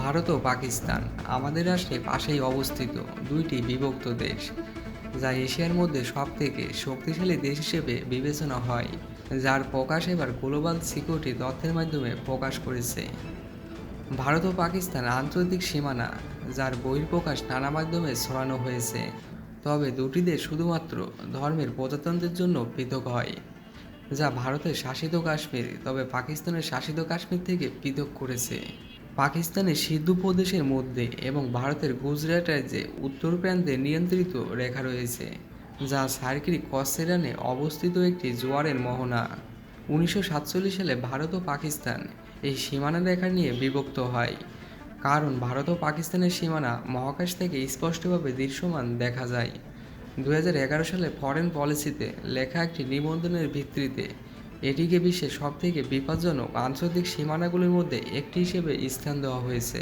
ভারত ও পাকিস্তান, আমাদের রাষ্ট্রে পাশেই অবস্থিত দুইটি বিভক্ত দেশ, যা এশিয়ার মধ্যে সবথেকে শক্তিশালী দেশ হিসেবে বিবেচনা হয়, যার প্রকাশ এবার গ্লোবাল সিকিউরিটি তথ্যের মাধ্যমে প্রকাশ করেছে। ভারত ও পাকিস্তান আন্তর্জাতিক সীমানা, যার বহির্প্রকাশ নানা মাধ্যমে ছড়ানো হয়েছে, তবে দুটি দেশ শুধুমাত্র ধর্মের প্রজাতন্ত্রের জন্য পৃথক হয়, যা ভারতের শাসিত কাশ্মীর, তবে পাকিস্তানের শাসিত কাশ্মীর থেকে পৃথক করেছে। পাকিস্তানের সিন্ধু প্রদেশের মধ্যে এবং ভারতের গুজরাট রাজ্যে উত্তর প্রান্তে নিয়ন্ত্রিত রেখা রয়েছে, যা সার্কির কসেরানে অবস্থিত একটি জোয়ারের মোহনা। উনিশশো সাতচল্লিশ সালে ভারত ও পাকিস্তান এই সীমানা রেখা নিয়ে বিভক্ত হয়, কারণ ভারত ও পাকিস্তানের সীমানা মহাকাশ থেকে স্পষ্টভাবে দৃশ্যমান দেখা যায়। দু হাজার এগারো সালে ফরেন পলিসিতে লেখা একটি নিবন্ধনের ভিত্তিতে এটিকে বিশ্বের সবথেকে বিপজ্জনক আন্তর্জাতিক সীমানাগুলির মধ্যে একটি হিসেবে স্থান দেওয়া হয়েছে।